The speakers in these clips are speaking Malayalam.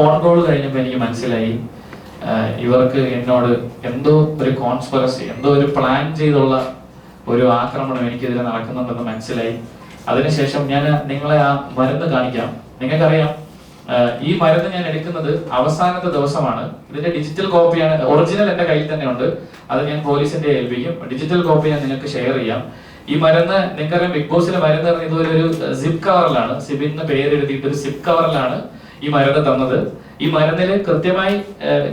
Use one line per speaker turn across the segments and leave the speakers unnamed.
ഫോൺ കോൾ കഴിഞ്ഞപ്പോൾ എനിക്ക് മനസ്സിലായി. ഇവർക്ക് എന്നോട് എന്തോ ഒരു കോൺസ്പെറസി എന്തോ ഒരു പ്ലാൻ ചെയ്തുള്ള ഒരു ആക്രമണം എനിക്കെതിരെ നടക്കുന്നുണ്ടെന്ന് മനസ്സിലായി. അതിനുശേഷം ഞാൻ നിങ്ങളെ ആ മരുന്ന് കാണിക്കാം. നിങ്ങൾക്കറിയാം ഈ മരുന്ന് ഞാൻ എടുക്കുന്നത് അവസാനത്തെ ദിവസമാണ്. ഇതിന്റെ ഡിജിറ്റൽ കോപ്പിയാണ് ഒറിജിനൽ എന്റെ കയ്യിൽ തന്നെ ഉണ്ട്. അത് ഞാൻ പോലീസിന്റെ ഏൽപ്പിക്കും. ഡിജിറ്റൽ കോപ്പി ഞാൻ നിങ്ങൾക്ക് ഷെയർ ചെയ്യാം. ഈ മരുന്ന് നിങ്ങൾക്കറിയാം ബിഗ് ബോസിലെ മരുന്ന് ഇതുപോലെ ഒരു സിപ്പ് കവറിലാണ് സിബിന്റെ പേര് എഴുതിയിട്ട് ഒരു സിപ്പ് കവറിലാണ് ഈ മരുന്ന് തന്നത്. ഈ മരുന്നിൽ കൃത്യമായി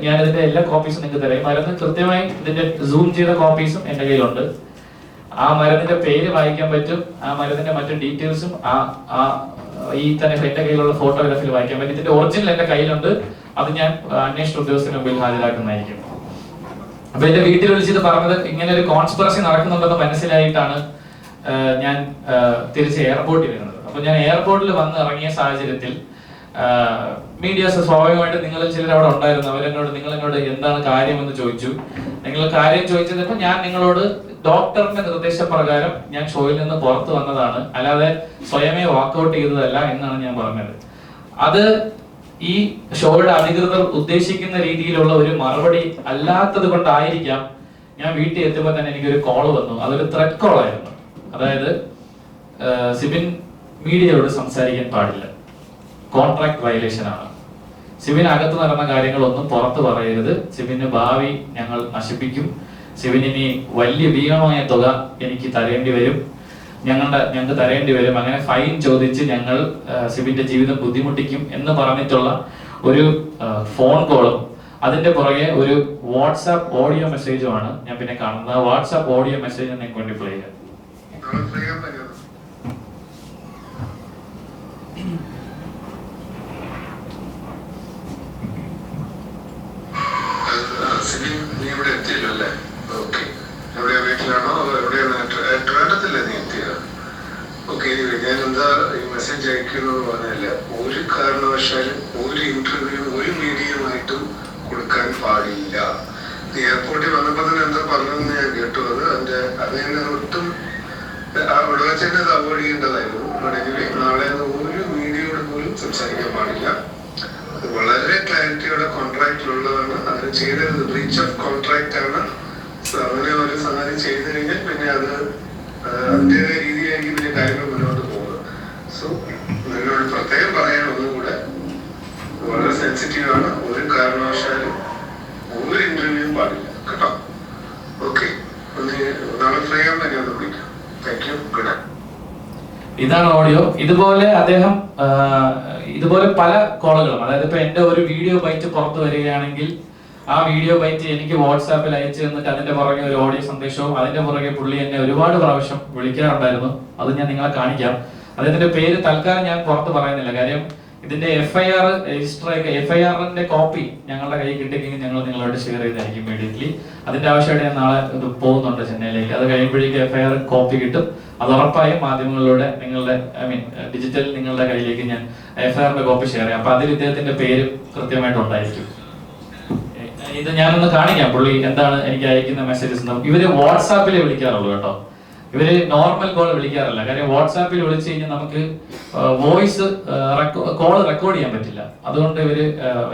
ഞാൻ ഇതിന്റെ എല്ലാ കോപ്പീസും നിങ്ങൾക്ക് തരാം. ഈ മരുന്ന് കൃത്യമായി ഇതിന്റെ സൂം ചെയ്ത കോപ്പീസും എന്റെ കയ്യിലുണ്ട്. ആ മരുന്നിന്റെ പേര് വായിക്കാൻ പറ്റും. ആ മരുന്നിന്റെ മറ്റു ഡീറ്റെയിൽസും ആ ആ ഈ തന്നെ എന്റെ കയ്യിലുള്ള ഫോട്ടോഗ്രാഫിൽ വായിക്കാൻ പറ്റും. ഇതിന്റെ ഒറിജിനൽ എന്റെ കയ്യിലുണ്ട്. അത് ഞാൻ അന്വേഷണ ഉദ്യോഗസ്ഥന് മുമ്പിൽ ഹാജരാക്കുന്നതായിരിക്കും. അപ്പൊ എന്റെ വീട്ടിൽ വിളിച്ചിട്ട് പറഞ്ഞത് ഇങ്ങനെ ഒരു കോൺസ്പിറസി നടക്കുന്നുണ്ടെന്ന് മനസ്സിലായിട്ടാണ് ഞാൻ തിരിച്ച് എയർപോർട്ടിൽ വരുന്നത്. അപ്പൊ ഞാൻ എയർപോർട്ടിൽ വന്ന് ഇറങ്ങിയ സാഹചര്യത്തിൽ മീഡിയാസ് സ്വാഭാവികമായിട്ട് നിങ്ങളിൽ ചിലർ അവിടെ ഉണ്ടായിരുന്നു. അവരെന്നോട് നിങ്ങൾ എന്നോട് എന്താണ് കാര്യം എന്ന് ചോദിച്ചു. നിങ്ങൾ കാര്യം ചോദിച്ചപ്പോ ഞാൻ നിങ്ങളോട് ഡോക്ടറിന്റെ നിർദ്ദേശപ്രകാരം ഞാൻ ഷോയിൽ നിന്ന് പുറത്തു വന്നതാണ്. അല്ലാതെ സ്വയമേ വാക്കൗട്ട് ചെയ്തതല്ല എന്നാണ് ഞാൻ പറഞ്ഞത്. അത് ഈ ഷോയുടെ അധികൃതർ ഉദ്ദേശിക്കുന്ന രീതിയിലുള്ള ഒരു മറുപടി അല്ലാത്തത് കൊണ്ടായിരിക്കാം ഞാൻ വീട്ടിൽ എത്തുമ്പോൾ തന്നെ എനിക്കൊരു കോൾ വന്നു. അതൊരു ത്രെഡ് കോൾ ആയിരുന്നു. അതായത് സിബിൻ മീഡിയയോട് സംസാരിക്കാൻ പാടില്ല. കോൺട്രാക്ട് വയലേഷൻ ആണ് സിവിന് അകത്ത് നടന്ന കാര്യങ്ങളൊന്നും പുറത്ത് പറയരുത്. സിവിന് ഭാവി ഞങ്ങൾ നശിപ്പിക്കും. സിവിനിനി വലിയ ഭീകരമായ തുക എനിക്ക് തരേണ്ടി വരും. ഞങ്ങളുടെ ഞങ്ങൾക്ക് തരേണ്ടി വരും. അങ്ങനെ ഫൈൻ ചോദിച്ച് ഞങ്ങൾ സിവിന്റെ ജീവിതം ബുദ്ധിമുട്ടിക്കും എന്ന് പറഞ്ഞിട്ടുള്ള ഒരു ഫോൺ കോളും അതിന്റെ പുറകെ ഒരു വാട്സാപ്പ് ഓഡിയോ മെസ്സേജുമാണ് ഞാൻ പിന്നെ കാണുന്നത്. വാട്സാപ്പ് ഓഡിയോ മെസ്സേജ് നിങ്ങൾക്ക് വേണ്ടി പ്ലേ ചെയ്യാം
നാളെ ചെയ്യാൻ പറ്റുമോ സിബിൻ നീ ഇവിടെ എത്തിയല്ലോ അല്ലേ ഓക്കെ. എവിടെയാ വീട്ടിലാണോ അതോ എവിടെയാണ് ട്രിവാൻഡ്രത്തല്ലേ നീ എത്തിയത്? ഓക്കെ ഞാൻ എന്താ ഈ മെസ്സേജ് അയക്കുന്നത് ഒരു കാരണവശാലും ഒരു ഒരു മീഡിയയുമായിട്ടും കൊടുക്കാൻ പാടില്ല. നീ എയർപോർട്ടിൽ വന്നപ്പോൾ തന്നെ എന്താ പറഞ്ഞതെന്ന് ഞാൻ കേട്ടു. അത് അത് ആ ഇവിടെ വെച്ച് തന്നെ അത് അവോയ്ഡ് ചെയ്യേണ്ടതായിരുന്നു. നാളെ ഒരു മീഡിയയോട് പാടില്ല. വളരെ ക്ലാരിറ്റിയോടെ കോൺട്രാക്റ്റിലുള്ളതാണ് അതിന് ചെയ്തത് ബ്രീച്ച് ഓഫ് കോൺട്രാക്ട് ആണ് So അങ്ങനെ ഒരു സംഗതി ചെയ്തു കഴിഞ്ഞാൽ പിന്നെ അത് ആ, അതിന്റേതായ രീതിയായിരിക്കും പിന്നെ കാര്യങ്ങൾ മുന്നോട്ട് പോകുന്നത് സോ നിന്നോട് പ്രത്യേകം പറയാൻ ഒന്നും കൂടെ വളരെ സെൻസിറ്റീവ് ആണ് ഒരു കാരണവശാലും ഒരു ഇന്റർവ്യൂവും പാടില്ല. കേട്ടോ? ഓക്കെ നാളെ ഫ്രീ ആകുമ്പോൾ ഞാൻ വിളിക്കാം. താങ്ക് യു ഗുഡ്
ഇതാണ് ഓഡിയോ ഇതുപോലെ അദ്ദേഹം ഇതുപോലെ പല കോളുകളും അതായത് ഇപ്പൊ എന്റെ ഒരു വീഡിയോ ബൈറ്റ് പുറത്തു വരികയാണെങ്കിൽ ആ വീഡിയോ ബൈറ്റ് എനിക്ക് വാട്സാപ്പിൽ അയച്ചു തന്നിട്ട് അതിന്റെ പുറകെ ഒരു ഓഡിയോ സന്ദേശവും അതിന്റെ പുറകെ പുള്ളി എന്നെ ഒരുപാട് പ്രാവശ്യം വിളിക്കാറുണ്ടായിരുന്നു. അത് ഞാൻ നിങ്ങളെ കാണിക്കാം. അദ്ദേഹത്തിന്റെ പേര് തൽക്കാലം ഞാൻ പുറത്ത് പറയുന്നില്ല. കാര്യം ഇതിന്റെ F I R register F I ആറിന്റെ കോപ്പി ഞങ്ങളുടെ കയ്യിൽ കിട്ടിയെങ്കിൽ ഞങ്ങൾ നിങ്ങളോട് ഷെയർ ചെയ്തായിരിക്കും ഇമ്മീഡിയറ്റ്ലി അതിന്റെ ആവശ്യമായിട്ട് ഞാൻ നാളെ ഇത് പോകുന്നുണ്ട് ചെന്നൈയിലേക്ക്. അത് കഴിയുമ്പോഴേക്കും എഫ് ഐ ആർ കോപ്പി കിട്ടും. അത് ഉറപ്പായും മാധ്യമങ്ങളിലൂടെ നിങ്ങളുടെ ഐ മീൻ ഡിജിറ്റൽ നിങ്ങളുടെ കയ്യിലേക്ക് ഞാൻ എഫ് ഐ ആറിന്റെ കോപ്പി ഷെയർ ചെയ്യാം. അപ്പൊ അതിൽ ഇദ്ദേഹത്തിന്റെ പേര് കൃത്യമായിട്ട് ഉണ്ടായിരിക്കും. ഇത് ഞാനൊന്ന് കാണിക്കാം. പുള്ളി എന്താണ് എനിക്ക് അയക്കുന്ന മെസ്സേജസ് ഇവർ വാട്സാപ്പിൽ വിളിക്കാറുള്ളൂ കേട്ടോ. ഇവർ നോർമൽ കോൾ വിളിക്കാറില്ല. കാര്യം വാട്സാപ്പിൽ വിളിച്ചു കഴിഞ്ഞാൽ നമുക്ക് വോയിസ് കോൾ റെക്കോർഡ് ചെയ്യാൻ പറ്റില്ല. അതുകൊണ്ട് ഇവർ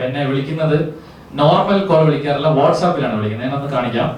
എന്നെ വിളിക്കുന്നത് നോർമൽ കോൾ വിളിക്കാറില്ല വാട്സാപ്പിലാണ് വിളിക്കുന്നത്. ഞാനൊന്ന് കാണിക്കാം.